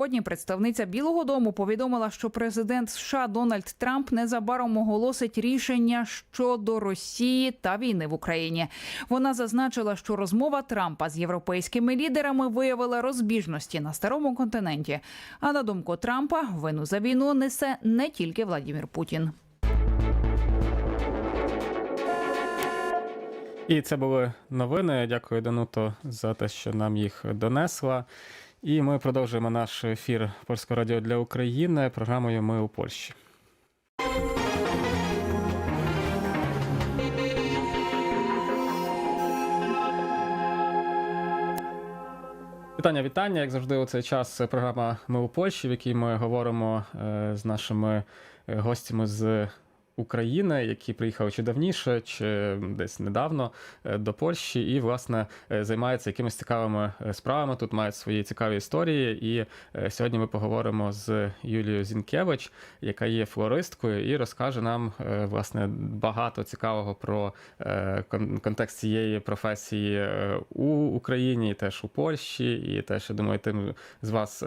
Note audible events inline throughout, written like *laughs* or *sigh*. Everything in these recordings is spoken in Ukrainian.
Сьогодні представниця Білого Дому повідомила, що президент США Дональд Трамп незабаром оголосить рішення щодо Росії та війни в Україні. Вона зазначила, що розмова Трампа з європейськими лідерами виявила розбіжності на старому континенті. А на думку Трампа, вину за війну несе не тільки Владімір Путін. І це були новини. Дякую, Дануто, за те, що нам їх донесла. І ми продовжуємо наш ефір Польського радіо для України програмою Ми у Польщі. Вітання, вітання. Як завжди, у цей час програма Ми у Польщі, в якій ми говоримо е, з нашими е, гостями з України, які приїхали чи давніше, чи десь недавно е, до Польщі, і власне е, займаються якимись цікавими е, справами. Тут мають свої цікаві історії. І сьогодні ми поговоримо з Юлією Зінкевич, яка є флористкою, і розкаже нам власне багато цікавого про контекст цієї професії у Україні, і теж у Польщі, і теж я думаю, тим з вас,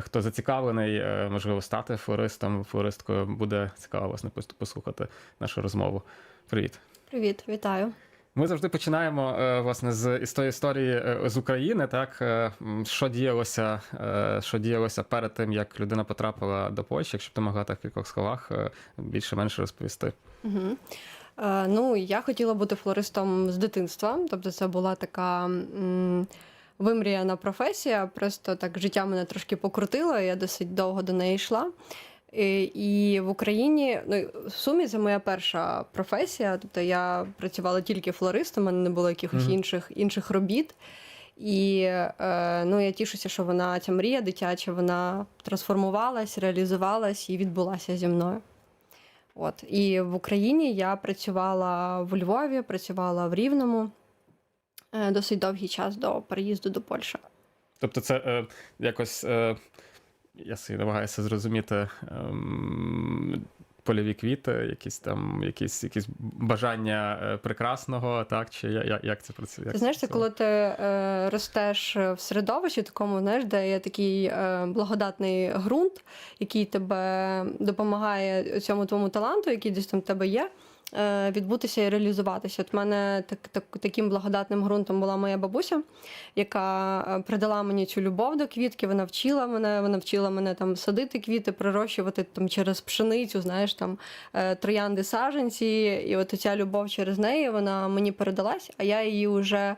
хто зацікавлений, можливо, стати флористом, флористкою, буде цікаво власне пос- послухати нашу розмову. Привіт. Привіт, вітаю. Ми завжди починаємо е, власне з тої історії е, з України. Так Е, що діялося, що діялося перед тим, як людина потрапила до Польщі, якщо б ти могла так в кількох словах більше-менше розповісти. Угу. Е, ну, я хотіла бути флористом з дитинства. Тобто, це була така м, вимріяна професія. Просто так життя мене трошки покрутило, я досить довго до неї йшла. І, і в Україні, ну в сумі це моя перша професія. Тобто я працювала тільки флористом, у мене не було якихось Мгм. інших, інших робіт. І е, ну, я тішуся, що вона ця мрія дитяча, вона трансформувалась, реалізувалась і відбулася зі мною. От і в Україні я працювала в Львові, працювала в Рівному е, досить довгий час до переїзду до Польщі. Тобто, це е, якось е, я собі намагаюся зрозуміти. ем, Польові квіти, якісь там, якісь, якісь бажання е, прекрасного, так? Чи я- я- як це працює? Як Ти знаєш, це коли ти е, ростеш в середовищі такому, знаєш, де є такий е, благодатний ґрунт, який тебе допомагає цьому твоєму таланту, який десь там в тебе є. Е, Відбутися і реалізуватися. От мене так, так, таким благодатним ґрунтом була моя бабуся, яка е, придала мені цю любов до квітки. Вона вчила мене, вона вчила мене там садити квіти, прирощувати там через пшеницю, знаєш, там е, троянди саджанці. І от ця любов через неї вона мені передалась, а я її вже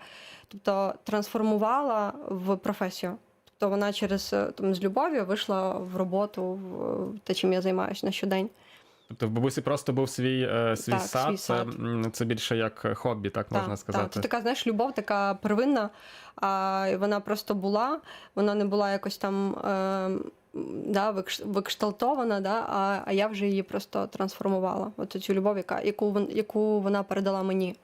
тобто, трансформувала в професію. Тобто вона через там, з любов'ю вийшла в роботу, в те, чим я займаюся на щодень. Тобто в бабусі просто був свій, е, свій Так, сад, свій Це, сад. це більше як хобі, так можна Так, сказати. Так. Це така, знаєш, любов така первинна, а вона просто була, вона не була якось там е, да, викшталтована, да, а, а я вже її просто трансформувала. От цю любов, яка, яку, яку вона передала мені.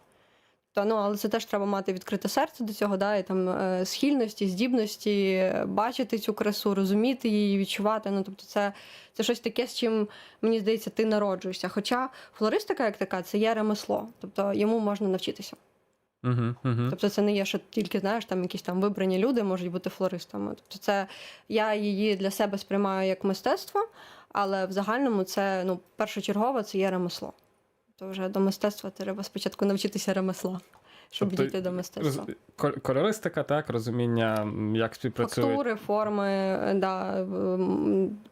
Та, ну, але це теж треба мати відкрите серце до цього, да, і там е, схильності, здібності, бачити цю красу, розуміти її, відчувати. Ну, тобто, це, це щось таке, з чим мені здається, ти народжуєшся. Хоча флористика, як така, це є ремесло, тобто йому можна навчитися. Угу, угу. Тобто це не є, що тільки знаєш, там якісь там вибрані люди можуть бути флористами. Тобто, це я її для себе сприймаю як мистецтво, але в загальному це ну, першочергово це є ремесло. То вже до мистецтва треба спочатку навчитися ремесла, щоб Тобто, дійти до мистецтва. Кольористика, так, розуміння, як співпрацюють. Фактури, форми, е, да,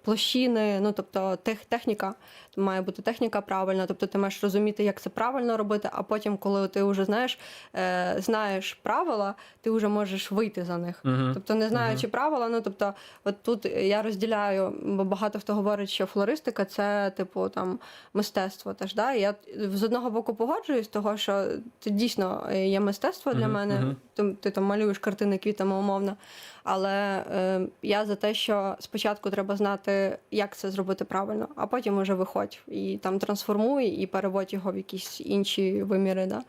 площини, ну тобто тех, техніка, має бути техніка правильна, тобто ти маєш розуміти, як це правильно робити, а потім, коли ти вже знаєш, е, знаєш правила, ти вже можеш вийти за них. Угу. Тобто, не знаючи правила, ну тобто, от тут я розділяю, бо багато хто говорить, що флористика це типу там мистецтво. Теж да. І я з одного боку погоджуюсь, того що це дійсно є мистецтво для Мгм, мене. Ти, ти там малюєш картини квітами умовно. Але е, я за те, що спочатку треба знати, як це зробити правильно, а потім уже виходь і там трансформуй і переводь його в якісь інші виміри. Да?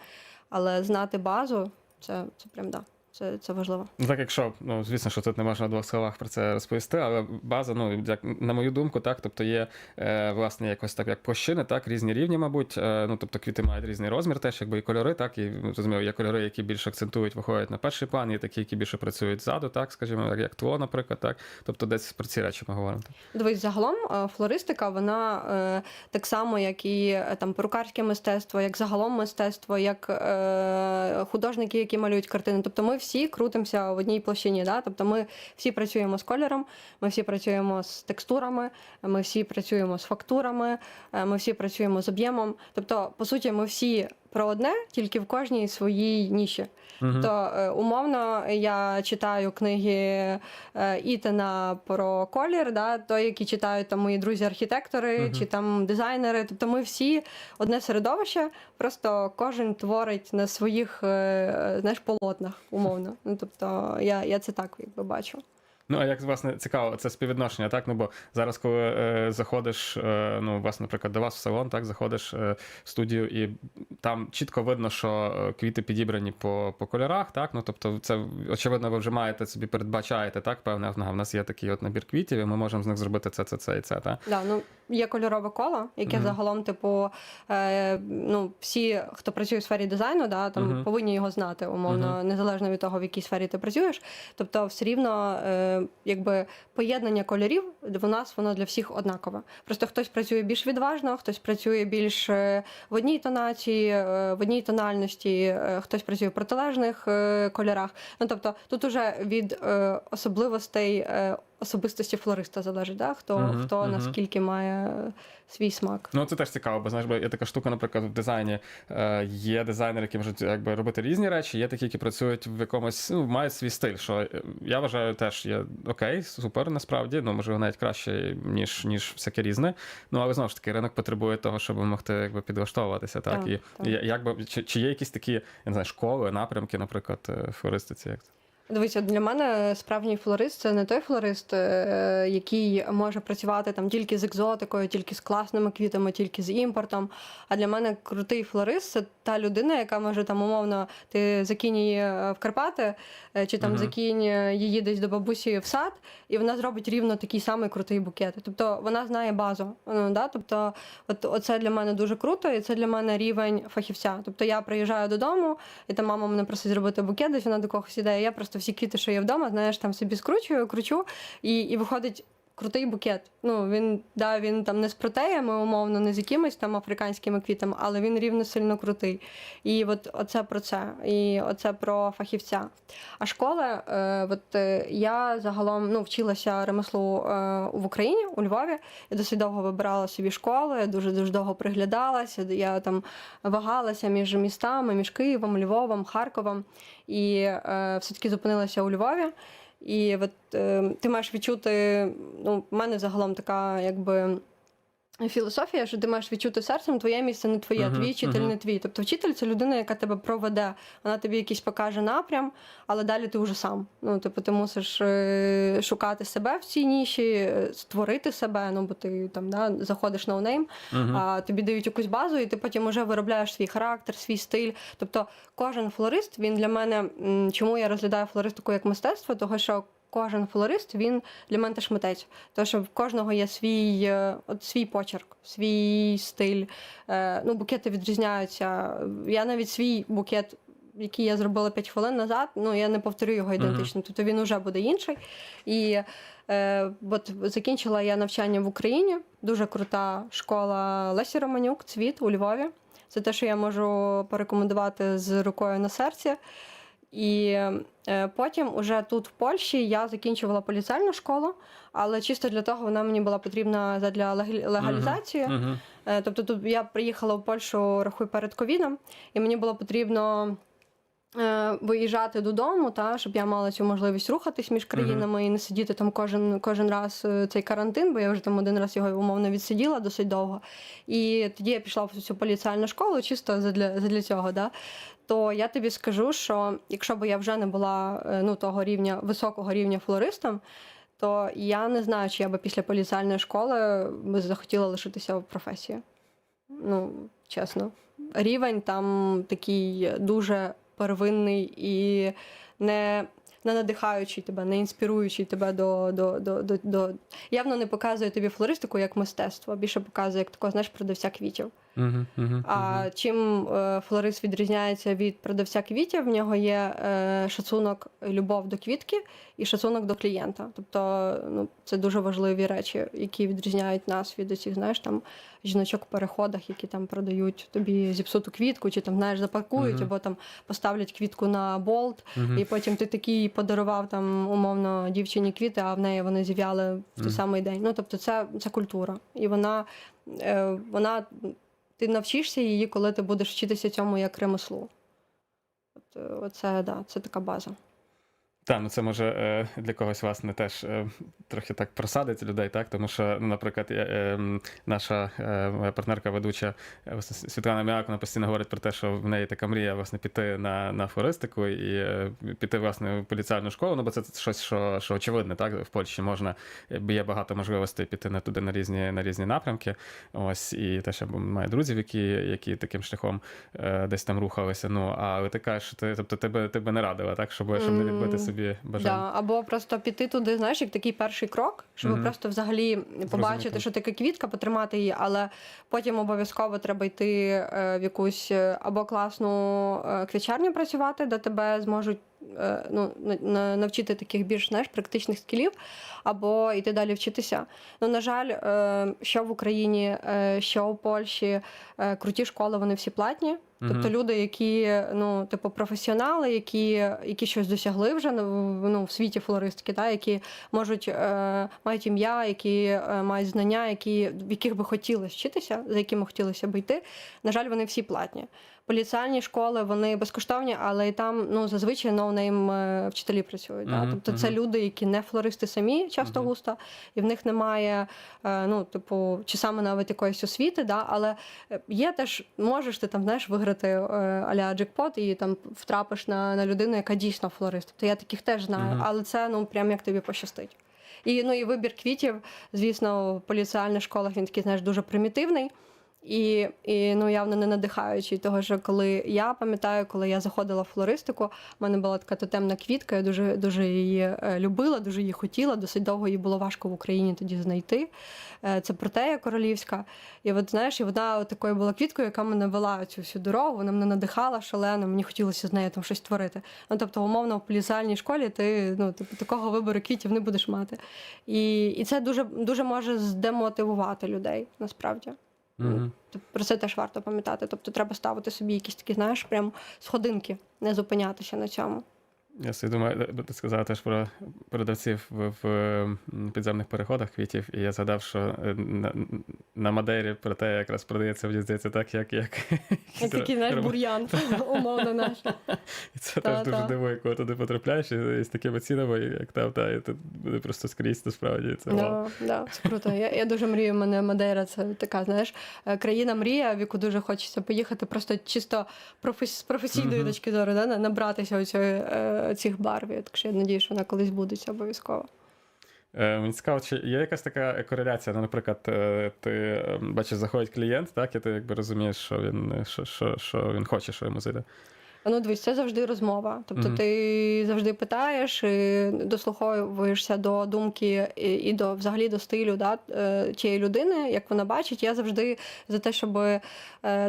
Але знати базу це, це прям да. Це, це важливо. Ну, так, якщо, ну, звісно, що тут не можна в двох словах про це розповісти, але база, ну, як, на мою думку, так, тобто є, е, власне, якось так, як площини, так, різні рівні, мабуть, е, ну, тобто квіти мають різний розмір теж, якби і кольори, так, і, ну, зрозуміло, є кольори, які більше акцентують, виходять на перший план, є такі, які більше працюють ззаду, так, скажімо, як, як тло, наприклад, так, тобто десь про ці речі ми говоримо. Дивись, загалом е, флористика, вона е, так само, як і е, там перукарське мистецтво, як загалом мистецтво, як е, художники, які малюють картини. Тобто ми всі крутимося в одній площині. Да? Тобто ми всі працюємо з кольором, ми всі працюємо з текстурами, ми всі працюємо з фактурами, е, ми всі працюємо з об'ємом. Тобто, по суті, ми всі про одне, тільки в кожній своїй ніші. Мгм. То е, умовно я читаю книги е, Ітана про колір, да, той, які читають там мої друзі-архітектори Мгм. чи там дизайнери. Тобто ми всі одне середовище, просто кожен творить на своїх е, знаєш, полотнах, умовно. Ну тобто я, я це так якби бачу. Ну, а як власне цікаво, це співвідношення, так? Ну бо зараз, коли е, заходиш, е, ну, власне, наприклад, до вас в салон, так, заходиш е, в студію, і там чітко видно, що е, квіти підібрані по, по кольорах, так? Ну, тобто, це очевидно, ви вже маєте собі передбачаєте, так? Певне, в нас є такий от набір квітів, і ми можемо з них зробити це, це, це і це, так? Да, ну є кольорове коло, яке Мгм. загалом, типу, е, ну всі, хто працює в сфері дизайну, да, там Мгм. повинні його знати, умовно, незалежно від того, в якій сфері ти працюєш. Тобто, все рівно, е, якби поєднання кольорів в нас воно для всіх однакове. Просто хтось працює більш відважно, хтось працює більш е, в одній тонації, е, в одній тональності, е, хтось працює в протилежних кольорах. Ну тобто, тут уже від особливостей. Особистості флориста залежить, да? хто, Мгм, хто мгм. наскільки має е, свій смак. Ну, це теж цікаво, бо знаєш, бо є така штука, наприклад, в дизайні е, є дизайнери, які можуть якби робити різні речі, є такі, які працюють в якомусь, ну, мають свій стиль. Що е, я вважаю, теж є окей, супер, насправді, ну можливо, навіть краще, ніж ніж всяке різне. Ну, але знову ж таки, ринок потребує того, щоб могти якби підлаштовуватися. Так, Так, і так. і як би чи, чи є якісь такі, я не знаю, школи, напрямки, наприклад, е, в флористиці, як це? Дивіться, для мене справжній флорист це не той флорист, е, який може працювати там тільки з екзотикою, тільки з класними квітами, тільки з імпортом. А для мене крутий флорист це та людина, яка може там умовно ти закинь її е, в Карпати, е, чи там Мгм. закинь її десь до бабусі в сад, і вона зробить рівно такий самий крутий букет. Тобто вона знає базу. Ну, да? Тобто, от оце для мене дуже круто, і це для мене рівень фахівця. Тобто я приїжджаю додому, і там мама мене просить зробити букет, десь вона до когось іде. Я просто всі квіти, що є вдома, знаєш, там собі скручую, кручу, і, і виходить. Крутий букет. Ну він да, він там не з протеями, умовно, не з якимись там африканськими квітами, але він рівно сильно крутий. І от оце про це, і оце про фахівця. А школа, е, от е, я загалом ну, вчилася ремеслу е, в Україні, у Львові. Я досить довго вибирала собі школи, дуже дуже довго приглядалася. Я там вагалася між містами, між Києвом, Львовом, Харковом. І е, все-таки зупинилася у Львові. І от е, ти маєш відчути, ну, в мене загалом така, якби. Філософія, що ти маєш відчути серцем, твоє місце не твоє, Мгм, твій вчитель мгм. не твій. Тобто вчитель це людина, яка тебе проведе, вона тобі якийсь покаже напрям, але далі ти вже сам. Ну, типу, ти мусиш е, шукати себе в цій ніші, е, створити себе, ну бо ти там да, заходиш на ноунейм, Мгм. а тобі дають якусь базу, і ти потім вже виробляєш свій характер, свій стиль. Тобто кожен флорист, він для мене, чому я розглядаю флористику як мистецтво, того що. Кожен флорист він для мене теж митець. Тому що в кожного є свій, е, от свій почерк, свій стиль. Е, ну, букети відрізняються. Я навіть свій букет, який я зробила 5 хвилин назад, ну я не повторю його ідентично. Тобто він вже буде інший. І е, от закінчила я навчання в Україні. Дуже крута школа Лесі Романюк, цвіт у Львові. Це те, що я можу порекомендувати з рукою на серці. І е, потім, уже тут в Польщі, я закінчувала поліцейну школу, але чисто для того вона мені була потрібна для лег- легалізації. Мгм. Е, Тобто тут я приїхала в Польщу, рахуй перед ковідом, і мені було потрібно. Е, Виїжджати додому, та щоб я мала цю можливість рухатись між країнами і не сидіти там кожен кожен раз е, цей карантин, бо я вже там один раз його умовно відсиділа досить довго. І тоді я пішла в цю поліціальну школу, чисто задля, задля цього. Да? То я тобі скажу, що якщо б я вже не була е, ну, того рівня, високого рівня флористом, то я не знаю, чи я би після поліціальної школи захотіла лишитися в професії. Ну, чесно. Рівень там такий дуже первинний і не. Не надихаючий тебе, не інспіруючий тебе до, до, до, до, до явно не показує тобі флористику як мистецтво, більше показує як такого, знаєш, продавця квітів. Угу, угу, А чим е, флорист відрізняється від продавця квітів, в нього є е, шацунок, любов до квітки і шацунок до клієнта. Тобто, ну це дуже важливі речі, які відрізняють нас від усіх, знаєш, там жіночок в переходах, які там продають тобі зіпсуту квітку, чи там знаєш, запакують, Мгм. або там поставлять квітку на болт, угу. і потім ти такий подарував там умовно дівчині квіти, а в неї вони зів'яли в той Мгм. самий день. Ну тобто, це, це культура, і вона, е, вона ти навчишся її, коли ти будеш вчитися цьому як ремеслу. От, оце, да, це така база. Так, ну це може е, для когось власне теж е, трохи так просадить людей, так? Тому що, ну, наприклад, я, е, наша е, партнерка ведуча Світлана М'як, вона постійно говорить про те, що в неї така мрія власне піти на, на флористику і піти власне в поліціальну школу. Ну, бо це щось, що, що очевидне, так? В Польщі можна є багато можливостей піти на туди на різні на різні напрямки. Ось і теж я маю друзів, які, які таким шляхом десь там рухалися. Ну але ти кажеш, ти, тобто тебе, тебе не радила, так, щоб, щоб не відбити М, собі бажання. Да, або просто піти туди, знаєш, як такий перший крок, щоб Мгм. просто взагалі побачити, Зрозуміти. що таке квітка, потримати її, але потім обов'язково треба йти е, в якусь е, або класну е, квітчарню працювати, де тебе зможуть. Ну, на- на- навчити таких більш знаєш, практичних скілів, або йти далі вчитися. Ну, на жаль, що в Україні, що у Польщі, круті школи, вони всі платні. Тобто люди, які ну, типу, професіонали, які, які щось досягли вже ну, в- світі флористики, та, які можуть е, мають ім'я, які е, мають знання, які, в яких би хотілося вчитися, за якими хотілося б йти. На жаль, вони всі платні. Поліціальні школи вони безкоштовні, але і там ну зазвичай ноунейм е, вчителі працюють. Да? Тобто це люди, які не флористи самі, часто густо, і в них немає, е, ну, типу, чи саме навіть якоїсь освіти, да? але е, є теж, можеш ти там знаєш виграти е, аля джекпот і там втрапиш на, на людину, яка дійсно флорист. Тобто я таких теж знаю, але це ну прям як тобі пощастить. І ну і вибір квітів, звісно, в поліціальних школах він такий, знаєш, дуже примітивний. І, і ну явно не надихаючий. Того що коли я пам'ятаю, коли я заходила в флористику, в мене була така тотемна квітка, я дуже дуже її е, любила, дуже її хотіла. Досить довго її було важко в Україні тоді знайти. Е, Це протея королівська. І от знаєш, і вона такою була квіткою, яка мене вела цю всю дорогу. Вона мене надихала шалено. Мені хотілося з нею там щось творити. Ну тобто, умовно, в поліціальній школі ти ну типу такого вибору квітів не будеш мати. І, і це дуже дуже може здемотивувати людей насправді. Тобто Про це теж варто пам'ятати. Тобто треба ставити собі якісь такі, знаєш, прям сходинки, не зупинятися на цьому. Я собі думаю, е, ти сказала теж про продавців в, в підземних переходах квітів, і я згадав, що е, на, на Мадейрі про те якраз продається, мені здається, так, як. як *laughs* Як такий, знаєш, бур'ян, *laughs* умовно наш. І це Та, теж дуже та. дивує, коли туди потрапляєш, і, і з такими цінами, як там, та, і тут буде просто скрізь, насправді. Це. Да, да, це круто. Я, я дуже мрію. Мене Мадейра це така, знаєш, е, країна мрія, в яку дуже хочеться поїхати, просто чисто професійної точки зору, да, на- набратися оцього, цих барв. Так що я надію, що вона колись буде обов'язково. Е, Мені цікаво, чи є якась така кореляція? Ну, наприклад, е, ти е, бачиш, заходить клієнт, так, і ти якби розумієш, що він, е, що, що, що він хоче, що йому зайде. Ну, дивись, це завжди розмова. Тобто Мгм. ти завжди питаєш, і дослуховуєшся до думки і, і до взагалі до стилю да, е, тієї людини, як вона бачить. Я завжди за те, щоб е,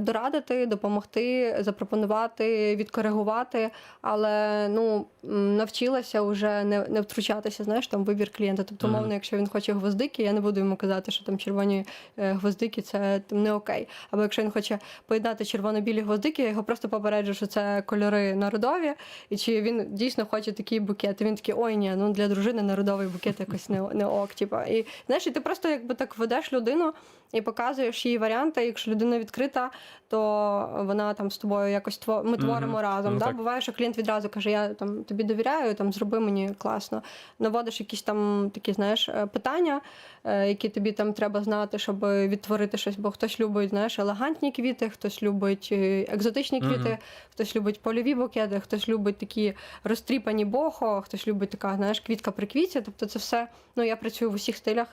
дорадити, допомогти, запропонувати, відкоригувати. Але ну навчилася вже не, не втручатися, знаєш, там вибір клієнта. Тобто, умовно, якщо він хоче гвоздики, я не буду йому казати, що там червоні е, гвоздики це там, не окей. Або якщо він хоче поєднати червоно-білі гвоздики, я його просто попереджу, що це кольори народові, і чи він дійсно хоче такий букет. І він такий, ой, ні, ну для дружини народовий букет якось не, не ок. Типу. І знаєш, і ти просто якби так ведеш людину і показуєш їй варіанти. Якщо людина відкрита, то вона там з тобою якось тво... ми творимо разом. Ну, да? так. Буває, що клієнт відразу каже: Я там тобі довіряю, там зроби мені класно. Наводиш якісь там такі, знаєш, е, питання, е, які тобі там треба знати, щоб відтворити щось. Бо хтось любить, знаєш, елегантні квіти, хтось любить е, екзотичні квіти, хтось любить польові букети, хтось любить такі розтріпані бохо, хтось любить така, знаєш, квітка при квіті. Тобто це все, ну я працюю в усіх стилях,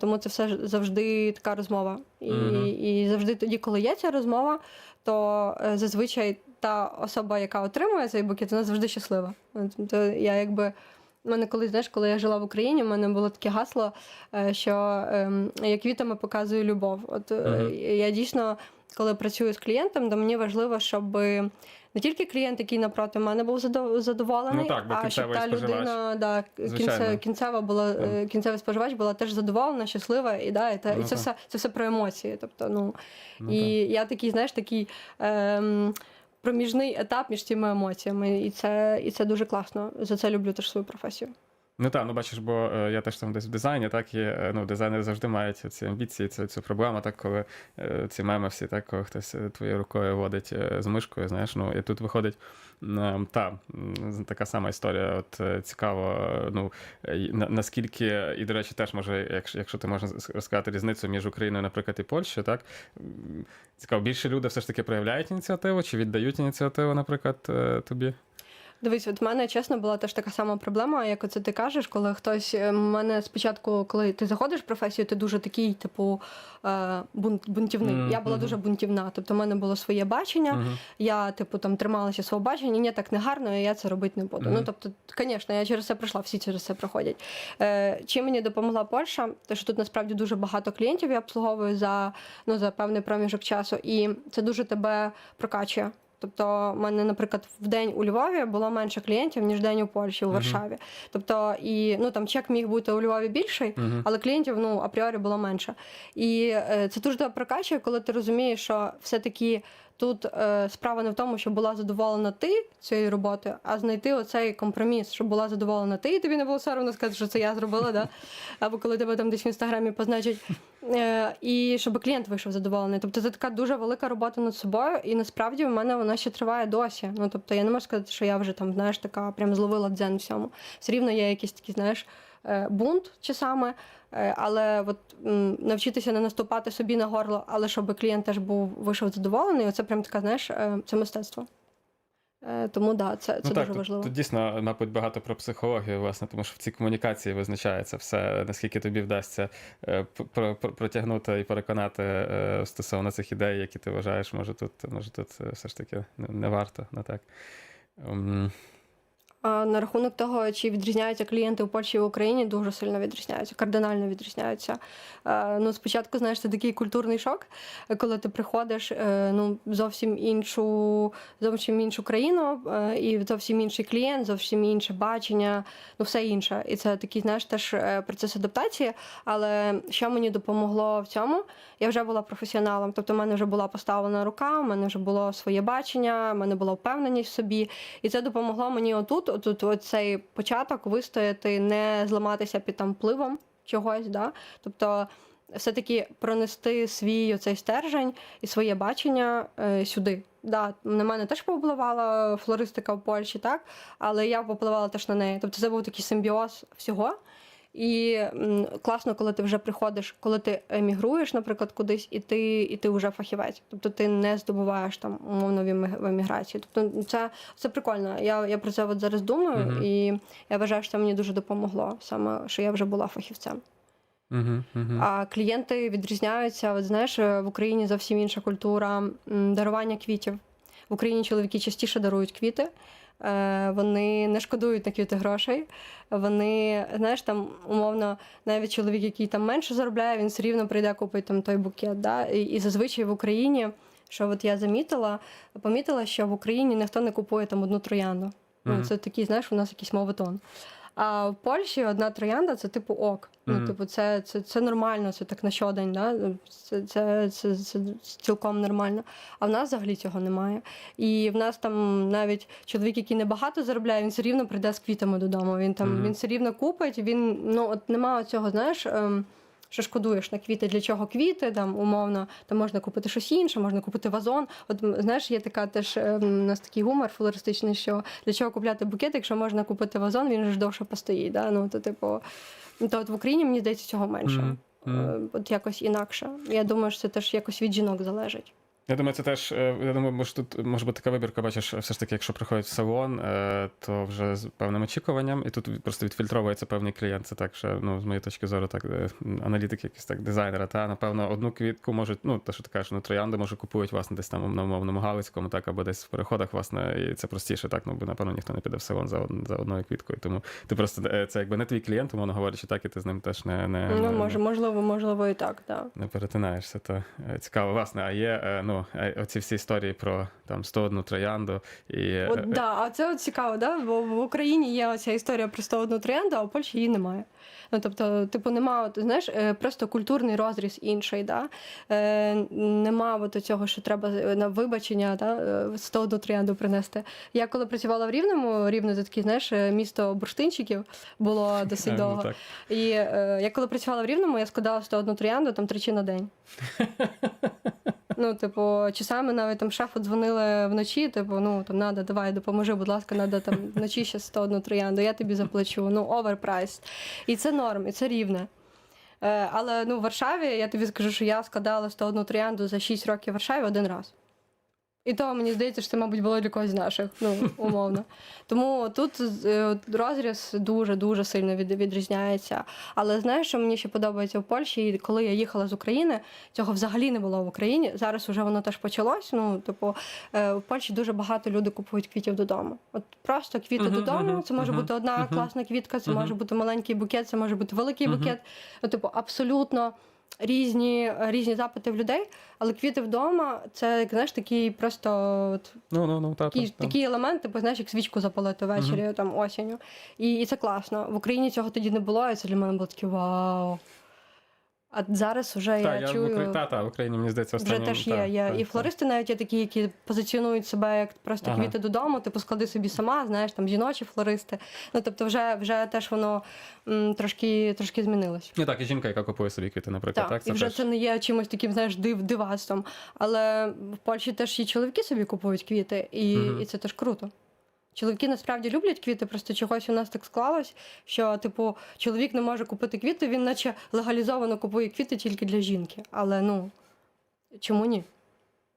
тому це все завжди така розмова. І, Мгм. і завжди тоді, коли є ця розмова, то е, зазвичай та особа, яка отримує цей букет, вона завжди щаслива. От, То я якби. У мене колись, знаєш, коли я жила в Україні, в мене було таке гасло, е, що ем, я квітами показую любов. От е, Мгм. я дійсно, коли працюю з клієнтом, то мені важливо, щоб не тільки клієнт, який напроти мене був задоволений, Ну так, бо а щоб та споживач. людина, да, кінце, кінцева була е, кінцевий споживач була теж задоволена, щаслива, і да, і, та, Ну і це так. все це все про емоції. Тобто, ну Ну, і так. я такий, знаєш, такий. Ем, Проміжний етап між цими емоціями, і це і це дуже класно. За це люблю теж свою професію. Ну так, ну бачиш, бо е, я теж там десь в дизайні, так і е, ну, дизайнери завжди мають ці амбіції, цю, цю проблему, так коли е, ці меми всі, так, коли хтось е, твоєю рукою водить е, з мишкою, знаєш, ну і тут виходить е, та така сама історія. От е, цікаво, е, ну е, на, наскільки, і до речі, теж може, якщо, якщо ти можна розказати різницю між Україною, наприклад, і Польщею, так цікаво, більше люди все ж таки проявляють ініціативу чи віддають ініціативу, наприклад, е, тобі? Дивись, от в мене чесно була теж така сама проблема, як оце ти кажеш, коли хтось е, мене спочатку, коли ти заходиш в професію, ти дуже такий, типу, е, бунт, бунтівний. Мгм, Я була дуже бунтівна. Тобто, в мене було своє бачення. Мгм. Я, типу, там трималася свого бачення, ні, так не гарно, і я це робити не буду. Мгм. Ну, тобто, звісно, я через це пройшла, всі через це проходять. Е, чим мені допомогла Польща? Те, що тут насправді дуже багато клієнтів я обслуговую за, ну, за певний проміжок часу, і це дуже тебе прокачує. Тобто, в мене, наприклад, в день у Львові було менше клієнтів, ніж день у Польщі, у Мгм. Варшаві. Тобто, і ну там чек міг бути у Львові більший, Мгм. але клієнтів ну апріорі було менше. І е, це дуже прокачує, коли ти розумієш, що все-таки тут е, справа не в тому, щоб була задоволена ти цією роботою, а знайти оцей компроміс, щоб була задоволена ти, і тобі не було соромно сказати, що це я зробила, да? *laughs* або коли тебе там десь в інстаграмі позначать. Е, і щоб клієнт вийшов задоволений. Тобто це така дуже велика робота над собою, і насправді в мене вона ще триває досі. Ну тобто я не можу сказати, що я вже там, знаєш, така прям зловила дзен всьому. Все рівно є якісь такі, знаєш, е, бунт е, але от навчитися не наступати собі на горло, але щоб клієнт теж був вийшов задоволений, оце прям така, знаєш, е, це мистецтво. Е, Тому да, це, це ну, дуже так, важливо. тут дійсно, мабуть, багато про психологію, власне, тому що в цій комунікації визначається все, наскільки тобі вдасться е, про- про- протягнути і переконати е, стосовно цих ідей, які ти вважаєш, може тут, може тут е, все ж таки не, не варто. Не так. На рахунок того, чи відрізняються клієнти у Польщі і в Україні, дуже сильно відрізняються, кардинально відрізняються. Е, Ну, спочатку, знаєш, це такий культурний шок, коли ти приходиш е, ну, зовсім іншу, зовсім іншу країну, е, і зовсім інший клієнт, зовсім інше бачення, ну все інше. І це такий, знаєш, теж процес адаптації. Але що мені допомогло в цьому? Я вже була професіоналом, тобто в мене вже була поставлена рука, в мене вже було своє бачення, в мене була впевненість в собі. І це допомогло мені отут, отут оцей початок вистояти, не зламатися під там впливом чогось. Да? Тобто, все-таки пронести свій оцей стержень і своє бачення е, сюди. Да, на мене теж повпливала флористика в Польщі, так, але я попливала теж на неї. Тобто це був такий симбіоз всього. І класно, коли ти вже приходиш, коли ти емігруєш, наприклад, кудись, і ти, і ти вже фахівець. Тобто ти не здобуваєш там умовно в еміграції. Тобто це, це прикольно. Я, я про це от зараз думаю, Мгм. і я вважаю, що це мені дуже допомогло, саме що я вже була фахівцем. Угу. А клієнти відрізняються. От знаєш, в Україні зовсім інша культура дарування квітів. В Україні чоловіки частіше дарують квіти. Е, Вони не шкодують на квіти грошей. Вони, знаєш, там умовно, навіть чоловік, який там менше заробляє, він все рівно прийде купить там той букет. Да? І, і зазвичай в Україні, що от я замітила, помітила, що в Україні ніхто не купує там одну троянду. Mm -hmm. це такий, знаєш, у нас якийсь мовитон. А в Польщі одна троянда це типу ок. Ну, типу, це, це, це нормально, це так на щодень, да? це, це, це, це цілком нормально. А в нас взагалі цього немає. І в нас там навіть чоловік, який небагато заробляє, він все рівно прийде з квітами додому. Він там Мгм. він все рівно купить. Він ну от немає цього, знаєш. Ем, що шкодуєш на квіти, для чого квіти, там умовно, там можна купити щось інше, можна купити вазон. От знаєш, є така теж ем, у нас такий гумор флористичний, що для чого купляти букет, якщо можна купити вазон, він ж довше постоїть. Да? Ну, то, типу, то от в Україні мені здається цього менше. Мгм. Е, От якось інакше. Я думаю, що це теж якось від жінок залежить. Я думаю, це теж. е, Я думаю, може тут може бути така вибірка, бачиш, все ж таки, якщо приходять в салон, е, то вже з певним очікуванням, і тут просто відфільтровується певний клієнт. Це так, що ну, з моєї точки зору, так, е, аналітики, якісь так, дизайнера, та напевно, одну квітку можуть, ну, те, що ти кажеш, ну, троянди, може, купують власне десь там на умовному Галицькому, так, або десь в переходах, власне, і це простіше, так, ну, бо напевно ніхто не піде в салон за, од- за одною квіткою. Тому ти просто це якби не твій клієнт, умовно говорячи, так, і ти з ним теж не, не, Ну, не- може, можливо, можливо, і так, так. не перетинаєшся, то цікаво. Власне, а є е, ну, е, оці всі історії про там 101 троянду і. е, От да, а це от цікаво, да? бо в Україні є оця історія про 101 троянду, а у Польщі її немає. Ну тобто, типу, нема, от, знаєш, е, просто культурний розріз інший. Да? Е, нема от цього, що треба е, на вибачення да? е, 101 троянду принести. Я коли працювала в Рівному, Рівне це таке, знаєш, е, місто бурштинчиків було *laughs* досить е, ну, довго. І е, я коли працювала в Рівному, я складала 101 троянду там тричі на день. *laughs* Ну, типу, часами навіть там шефу дзвонили вночі, типу, ну там надо, давай, допоможи, будь ласка, надо там вночі ще 101 троянду, я тобі заплачу. Ну, оверпрайс. І це норм, і це рівне. Е, але ну, в Варшаві я тобі скажу, що я складала 101 троянду за 6 років в Варшаві один раз. І то мені здається, що це, мабуть, було для когось з наших, ну, *laughs* умовно. Тому тут е, розріз дуже-дуже сильно від, відрізняється. Але знаєш, що мені ще подобається в Польщі, і коли я їхала з України, цього взагалі не було в Україні. Зараз вже воно теж почалось. Ну, типу, е, в Польщі дуже багато людей купують квітів додому. От просто квіти Мгм, додому. мгм, Це може мгм, бути одна мгм. класна квітка, це Мгм. може бути маленький букет, це може бути великий Мгм. букет. Ну, типу, абсолютно різні, різні запити в людей, але квіти вдома це як знаєш такі просто от, Ну, ну, ну, та, та, такий, та. такий елемент, типу, знаєш, як свічку запалити ввечері там осінню. І, і це класно. В Україні цього тоді не було, і це для мене було таке вау. А зараз вже Та, я, я в чую. Україні, та, та, в Україні, мені здається, Вже останнім... теж є. та, є. та, і та. флористи навіть є такі, які позиціонують себе як просто Ага. квіти додому, типу склади собі сама, знаєш, там жіночі флористи. Ну тобто, вже, вже теж воно м, трошки, трошки змінилось. Ну так, і жінка, яка купує собі квіти, наприклад, Так, так? і вже теж- це не є чимось таким, знаєш, див, дивацтвом. Але в Польщі теж і чоловіки собі купують квіти, і, Мгм. і це теж круто. Чоловіки насправді люблять квіти, просто чогось у нас так склалось, що, типу, чоловік не може купити квіти, він наче легалізовано купує квіти тільки для жінки. Але ну чому ні?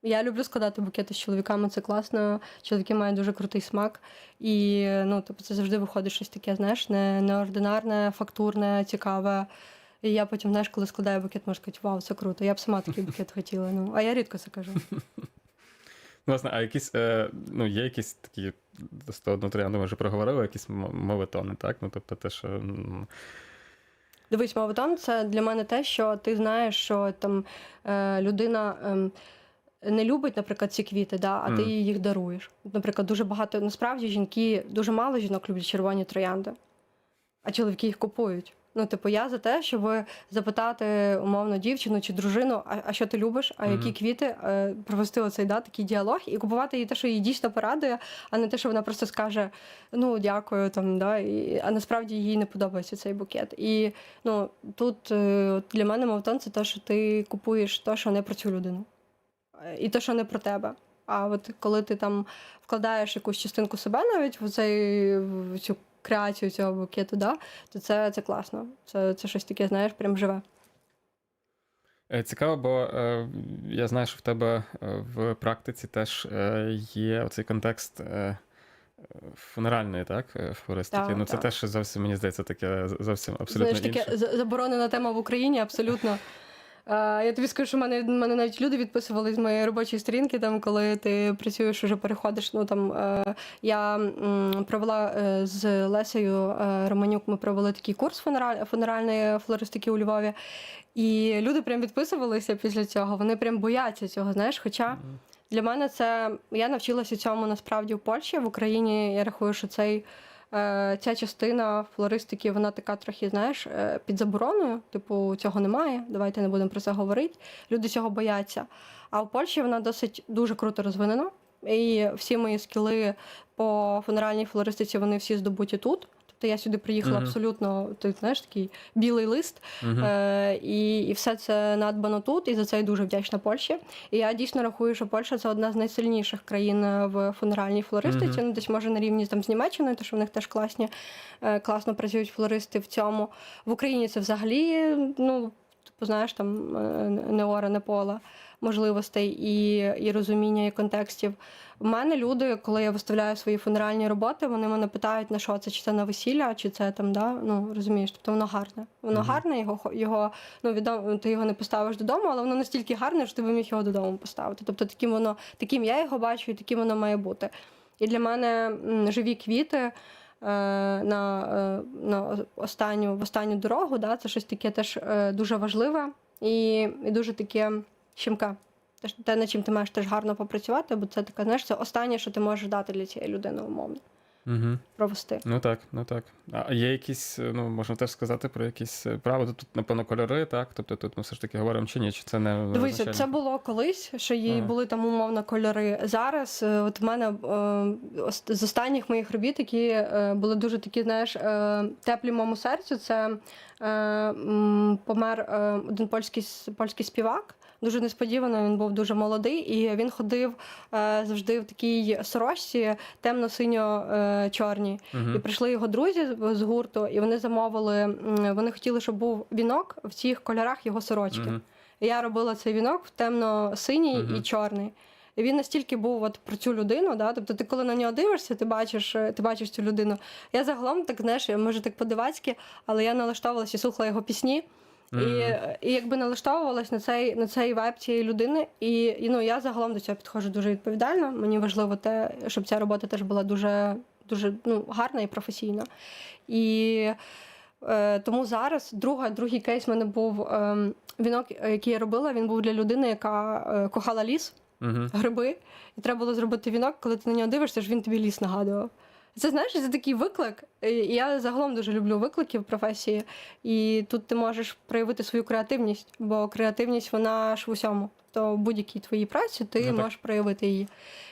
Я люблю складати букети з чоловіками, це класно. Чоловіки мають дуже крутий смак. І ну, типу, це завжди виходить щось таке, знаєш, не, неординарне, фактурне, цікаве. І я потім, знаєш, коли складаю букет, можу сказати, вау, це круто. Я б сама такий букет хотіла. Ну, а я рідко це кажу. *laughs* Власне, а якісь, е, ну, є якісь такі, до 101 троянду ми вже проговорили, якісь мовитони, так? Ну, тобто те, що... Дивись, мовитон це для мене те, що ти знаєш, що там е, людина. ем, не любить, наприклад, ці квіти, да, а ти їй їх даруєш. Наприклад, дуже багато насправді жінки, дуже мало жінок люблять червоні троянди, а чоловіки їх купують. Ну, типу, я за те, щоб запитати умовно дівчину чи дружину, а, а що ти любиш, а які квіти, е, провести оцей да, такий діалог і купувати їй те, що їй дійсно порадує, а не те, що вона просто скаже: ну дякую, там, да, і, а насправді їй не подобається цей букет. І ну, тут е, от для мене мовтон це те, що ти купуєш те, що не про цю людину, Е, і те, що не про тебе. А от коли ти там вкладаєш якусь частинку себе навіть в цей в цю креацію цього букету, да, то це, це класно. Це, це щось таке, знаєш, прям живе. Е, Цікаво, бо е, я знаю, що в тебе е, в практиці теж е, є оцей контекст е, фунеральної, так, флористики. Так, ну, це так. теж зовсім, мені здається, таке зовсім абсолютно Знаєш, таке інше. заборонена тема в Україні, абсолютно. Я тобі скажу, що мене, мене навіть люди відписували з моєї робочої сторінки, там, коли ти працюєш, уже переходиш. Ну, там, е, я м, провела е, з Лесею е, Романюк, ми провели такий курс фунеральної флористики у Львові. І люди прям відписувалися після цього. Вони прям бояться цього, знаєш. Хоча для мене це я навчилася цьому насправді в Польщі. В Україні я рахую, що цей. Е, Ця частина флористики, вона така трохи, знаєш, е, під забороною. Типу, цього немає. Давайте не будемо про це говорити. Люди цього бояться. А в Польщі вона досить дуже круто розвинена. І всі мої скіли по фунеральній флористиці вони всі здобуті тут. Тобто я сюди приїхала Мгм. абсолютно, ти знаєш, такий білий лист. Мгм. Е, і, і все це надбано тут, і за це я дуже вдячна Польщі. І я дійсно рахую, що Польща це одна з найсильніших країн е, в фунеральній флористиці. Мгм. Ну, десь може на рівні там з Німеччиною, тому що в них теж класні, е, класно працюють флористи в цьому. В Україні це взагалі ну. типу, знаєш, там е, не ора, не пола можливостей і, і розуміння і контекстів. У мене люди, коли я виставляю свої фунеральні роботи, вони мене питають, на що це, чи це на весілля, чи це там, да? ну розумієш, тобто воно гарне. Воно Мгм. гарне, його його ну відомо, ти його не поставиш додому, але воно настільки гарне, що ти би міг його додому поставити. Тобто таким воно, таким я його бачу, і таким воно має бути. І для мене живі квіти. е, На, е, на останню, в останню дорогу, да, це щось таке теж е, дуже важливе і, і дуже таке Теж те, над чим ти маєш теж гарно попрацювати, бо це таке, знаєш, це останнє, що ти можеш дати для цієї людини умовно Угу. провести. Ну так, ну так. А є якісь, ну можна теж сказати про якісь е, правила. Тут, напевно, кольори, так? Тобто тут ми все ж таки говоримо чи ні, чи це не Дивися, це було колись, що їй Ага. були там умовно кольори. Зараз, е, от в мене е, з останніх моїх робіт, які е, були дуже такі, знаєш, е, теплі моєму серцю, це е, помер е, один польський, польський співак. Дуже несподівано, він був дуже молодий, і він ходив е, завжди в такій сорочці темно-синьо-чорній. Мгм. І прийшли його друзі з- гурту, і вони замовили. Вони хотіли, щоб був вінок в цих кольорах його сорочки. І Я робила цей вінок в темно-синій Мгм. і чорний. І він настільки був от про цю людину, да? тобто ти коли на нього дивишся, ти бачиш, е, ти бачиш цю людину. Я загалом так знаєш, може так по-дивацьки, але я налаштовувалася і слухала його пісні. І, і якби налаштовувалась на цей, на цей вайб цієї людини. І, і ну, я загалом до цього підходжу дуже відповідально. Мені важливо те, щоб ця робота теж була дуже, дуже ну, гарна і професійна. І е, тому зараз друга, другий кейс в мене був е, вінок, який я робила. Він був для людини, яка е, кохала ліс, Мгм. гриби. І треба було зробити вінок, коли ти на нього дивишся, ж він тобі ліс нагадував. Це знаєш, це такий виклик. Я загалом дуже люблю виклики в професії. І тут ти можеш проявити свою креативність, бо креативність вона ж в усьому. То в будь-якій твоїй праці ти Ну, можеш проявити її.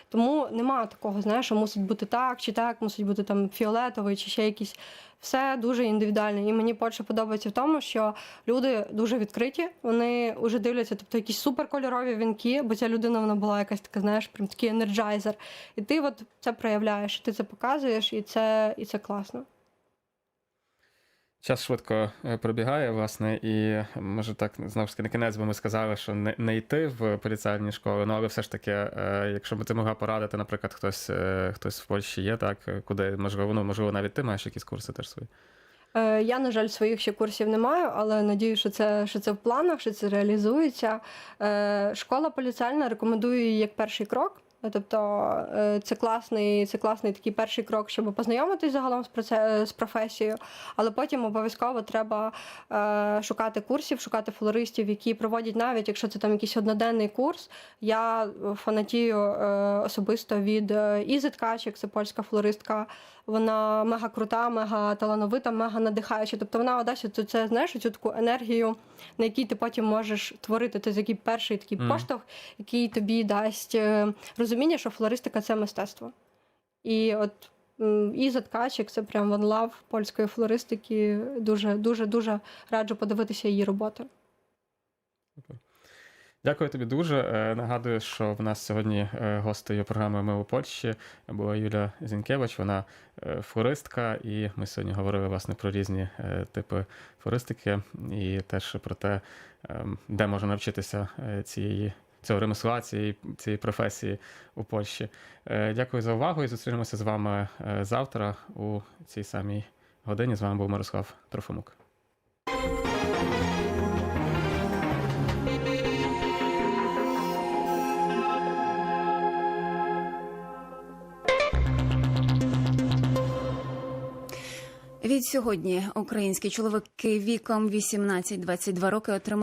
Тому немає такого, знаєш, що мусить бути так чи так, мусить бути там фіолетовий чи ще якийсь. Все дуже індивідуально. І мені більше подобається в тому, що люди дуже відкриті, вони вже дивляться, тобто якісь суперкольорові вінки, бо ця людина вона була якась така, знаєш, прям такий енерджайзер. І ти от це проявляєш, ти це показуєш, і це, і це класно. Час швидко е, пробігає, власне, і може так знову ж таки на кінець би ми сказали, що не, не йти в поліцейні школи. Ну але все ж таки, е, якщо би ти могла порадити, наприклад, хтось, е, хтось в Польщі є, так куди можливо, ну можливо, навіть ти маєш якісь курси теж свої. Я, на жаль, своїх ще курсів не маю, але надію, що це, що це в планах, що це реалізується. Школа поліцейна рекомендую її як перший крок. Ну, Тобто е, це класний, це класний такий перший крок, щоб познайомитись загалом з проце- з професією, але потім обов'язково треба е, шукати курсів, шукати флористів, які проводять навіть, якщо це там якийсь одноденний курс. Я фанатію е, особисто від е, Ізи Ткачик, це польська флористка. Вона мега крута, мега талановита, мега надихаюча. Тобто вона дасть це знаєш цю таку енергію, на якій ти потім можеш творити. Це такий перший такий Мгм. поштовх, який тобі дасть е, розуміння, що флористика це мистецтво. І от Іза Ткачик це прям one love польської флористики. Дуже, дуже, дуже раджу подивитися її роботи. Дякую тобі дуже. Е, Нагадую, що в нас сьогодні е, гостею програми Ми у Польщі була Юля Зінкевич, вона е, флористка, і ми сьогодні говорили власне про різні типи флористики і теж про те, ем, де можна навчитися цієї. Цього ремесла, цієї, цієї професії у Польщі. Дякую за увагу і зустрінемося з вами завтра у цій самій годині. З вами був Мирослав Трофимук. Від сьогодні українські чоловіки віком 18-22 роки отримали